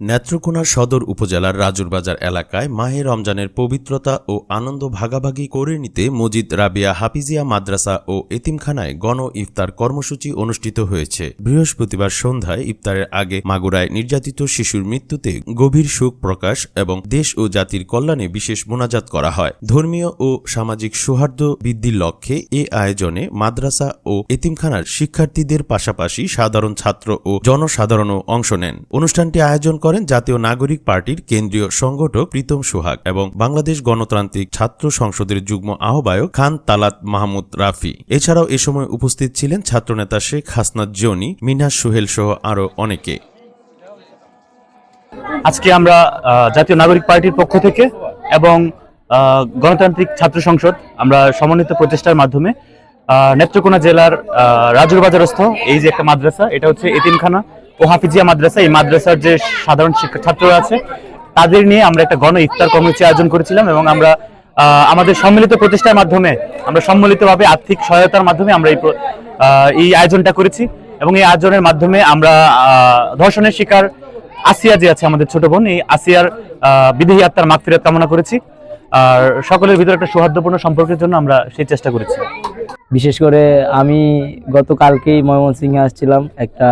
নেত্রকোনা সদর উপজেলার রাজুরবাজার এলাকায় মাহে রমজানের পবিত্রতা ও আনন্দ ভাগাভাগি করে নিতে মজিদ রাবিয়া হাফিজিয়া মাদ্রাসা ও এতিমখানায় গণ ইফতার কর্মসূচি অনুষ্ঠিত হয়েছে। বৃহস্পতিবার সন্ধ্যায় ইফতারের আগে মাগুরায় নির্যাতিত শিশুর মৃত্যুতে গভীর শোক প্রকাশ এবং দেশ ও জাতির কল্যাণে বিশেষ মোনাজাত করা হয়। ধর্মীয় ও সামাজিক সৌহার্দ্য বৃদ্ধির লক্ষ্যে এ আয়োজনে মাদ্রাসা ও এতিমখানার শিক্ষার্থীদের পাশাপাশি সাধারণ ছাত্র ও জনসাধারণও অংশ নেন। অনুষ্ঠানটি আয়োজন করেন জাতীয় নাগরিক পার্টির কেন্দ্রীয় সংগঠক প্রীতম সোহাগ এবং বাংলাদেশ গণতান্ত্রিক ছাত্র সংসদের যুগ্ম আহ্বায়ক খান তালাত মাহমুদ রাফি। এছাড়াও এ সময় উপস্থিত ছিলেন ছাত্রনেতা শেখ হাসনাত জনি মিনহাস সোহেল সহ আরও অনেকে। আজকে আমরা জাতীয় নাগরিক পার্টির পক্ষ থেকে এবং গণতান্ত্রিক ছাত্র সংসদ, আমরা সমন্বিত প্রচেষ্টার মাধ্যমে নেত্রকোনা জেলার রাজুর বাজারস্থ, এই যে একটা মাদ্রাসা, এটা হচ্ছে এতিমখানা। ও হাফিজিয়া মাদ্রাসা, এই মাদ্রাসার যে সাধারণ শিক্ষা ছাত্ররা আছে, তাদের নিয়ে আমরা একটা গণ ইফতার কর্মসূচি আয়োজন করেছিলাম এবং আমরা আমাদের সম্মিলিত প্রচেষ্টার মাধ্যমে, আমরা সম্মিলিতভাবে আর্থিক সহায়তার মাধ্যমে আমরা এই এই আয়োজনটা করেছি এবং এই আয়োজনের মাধ্যমে আমরা ধর্ষণের শিকার আসিয়া যে আছে আমাদের ছোট বোন, এই আসিয়ার বিদেহী আত্মার মাগফিরাত কামনা করেছি। আর সকলের ভিতরে একটা সৌহার্দ্যপূর্ণ সম্পর্কের জন্য আমরা সেই চেষ্টা করেছি। বিশেষ করে আমি গতকালকেই ময়মনসিংহে আসছিলাম, একটা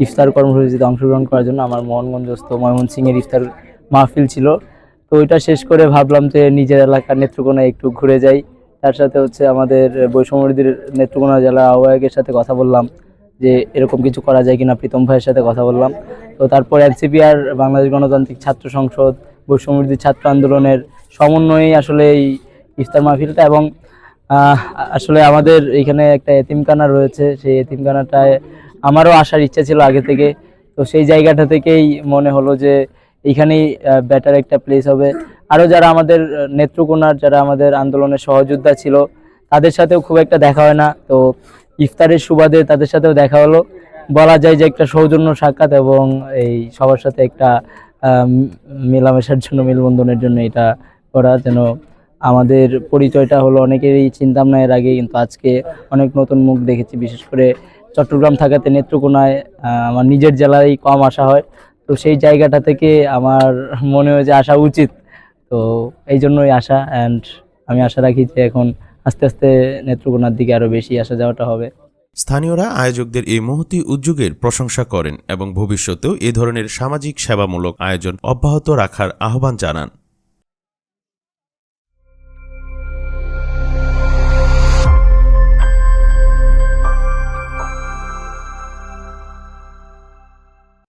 ইফতার কর্মসূচিতে অংশগ্রহণ করার জন্য আমার মোহনগঞ্জস্থ ময়মনসিংহের ইফতার মাহফিল ছিল। তো ওইটা শেষ করে ভাবলাম যে নিজের এলাকার নেত্রকোনায় একটু ঘুরে যাই। তার সাথে হচ্ছে আমাদের বৈষম্যদের নেত্রকোনা জেলার আহ্বায়কের সাথে কথা বললাম যে এরকম কিছু করা যায় কিনা, প্রীতম ভাইয়ের সাথে কথা বললাম। তো তারপর এনসিপিআর, বাংলাদেশ গণতান্ত্রিক ছাত্র সংসদ বৈষম্যবিরোধী ছাত্র আন্দোলনের সমন্বয়েই আসলে এই ইফতার মাহফিলটা এবং আসলে আমাদের এখানে একটা এতিমখানা রয়েছে। সেই এতিমখানাটায় আমারও আসার ইচ্ছা ছিল আগে থেকে। তো সেই জায়গাটা থেকেই মনে হলো যে এইখানেই বেটার একটা প্লেস হবে। আরও যারা আমাদের নেত্রকোনার, যারা আমাদের আন্দোলনের সহযোদ্ধা ছিল, তাদের সাথেও খুব একটা দেখা হয় না। তো ইফতারের সুবাদে তাদের সাথেও দেখা হলো। বলা যায় যে একটা সৌজন্য সাক্ষাৎ এবং এই সবার সাথে একটা মেলামেশার জন্য, মেলবন্ধনের জন্য এটা করা যেন আমাদের পরিচয়টা হলো অনেকেরই চিন্তাম না এর আগে কিন্তু আজকে অনেক নতুন মুখ দেখেছি, বিশেষ করে চট্টগ্রাম থাকাতে নেত্রকোনায় আমার নিজের জেলায় কম আসা হয়। তো সেই জায়গাটা থেকে আমার মনে হয়েছে আসা উচিত। তো এই জন্যই আসা অ্যান্ড আমি আশা রাখি যে এখন আস্তে আস্তে নেত্রকোনার দিকে আরও বেশি আসা যাওয়াটা হবে। স্থানীয়রা আয়োজকদের এই মহতি উদ্যোগের প্রশংসা করেন এবং ভবিষ্যতেও এ ধরনের সামাজিক সেবামূলক আয়োজন অব্যাহত রাখার আহ্বান জানান।